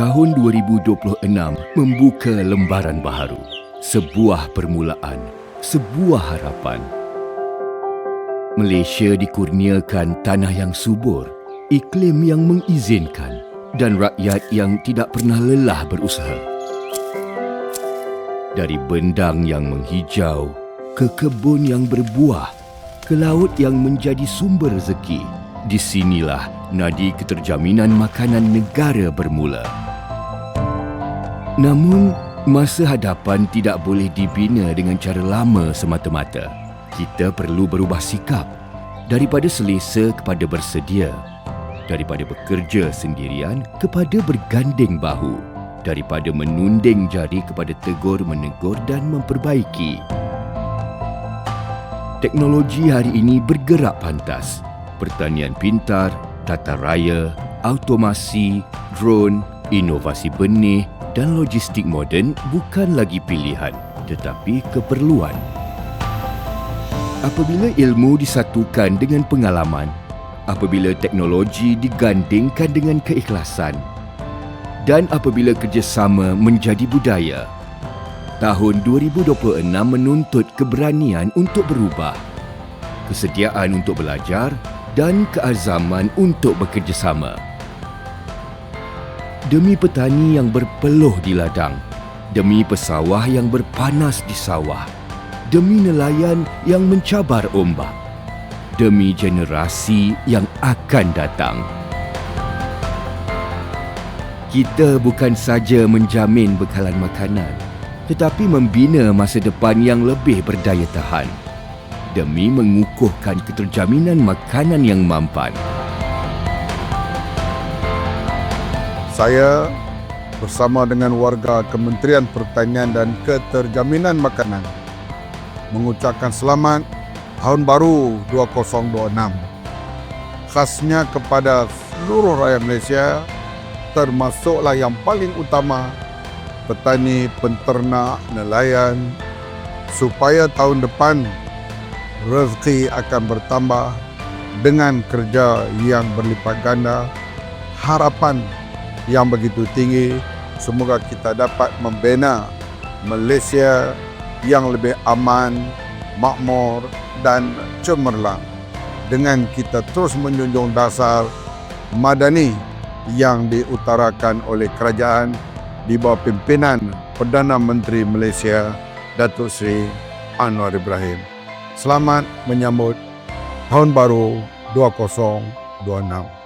Tahun 2026 membuka lembaran baharu. Sebuah permulaan, sebuah harapan. Malaysia dikurniakan tanah yang subur, iklim yang mengizinkan dan rakyat yang tidak pernah lelah berusaha. Dari bendang yang menghijau ke kebun yang berbuah, ke laut yang menjadi sumber rezeki, di sinilah nadi keterjaminan makanan negara bermula. Namun, masa hadapan tidak boleh dibina dengan cara lama semata-mata. Kita perlu berubah sikap daripada selesa kepada bersedia, daripada bekerja sendirian kepada berganding bahu, daripada menunding jari kepada tegur menegur dan memperbaiki. Teknologi hari ini bergerak pantas. Pertanian pintar, tata raya, automasi, drone, inovasi benih dan logistik moden bukan lagi pilihan tetapi keperluan. Apabila ilmu disatukan dengan pengalaman, apabila teknologi digandingkan dengan keikhlasan dan apabila kerjasama menjadi budaya, tahun 2026 menuntut keberanian untuk berubah, kesediaan untuk belajar dan keazaman untuk bekerjasama. Demi petani yang berpeluh di ladang, demi pesawah yang berpanas di sawah, demi nelayan yang mencabar ombak, demi generasi yang akan datang. Kita bukan saja menjamin bekalan makanan, tetapi membina masa depan yang lebih berdaya tahan demi mengukuhkan keterjaminan makanan yang mampan. Saya bersama dengan warga Kementerian Pertanian dan Keterjaminan Makanan mengucapkan selamat Tahun Baru 2026 khasnya kepada seluruh rakyat Malaysia termasuklah yang paling utama petani, penternak, nelayan supaya tahun depan rezeki akan bertambah dengan kerja yang berlipat ganda. Harapan yang begitu tinggi semoga kita dapat membina Malaysia yang lebih aman, makmur dan cemerlang dengan kita terus menjunjung dasar madani yang diutarakan oleh kerajaan di bawah pimpinan Perdana Menteri Malaysia Datuk Seri Anwar Ibrahim. Selamat menyambut Tahun Baru 2026.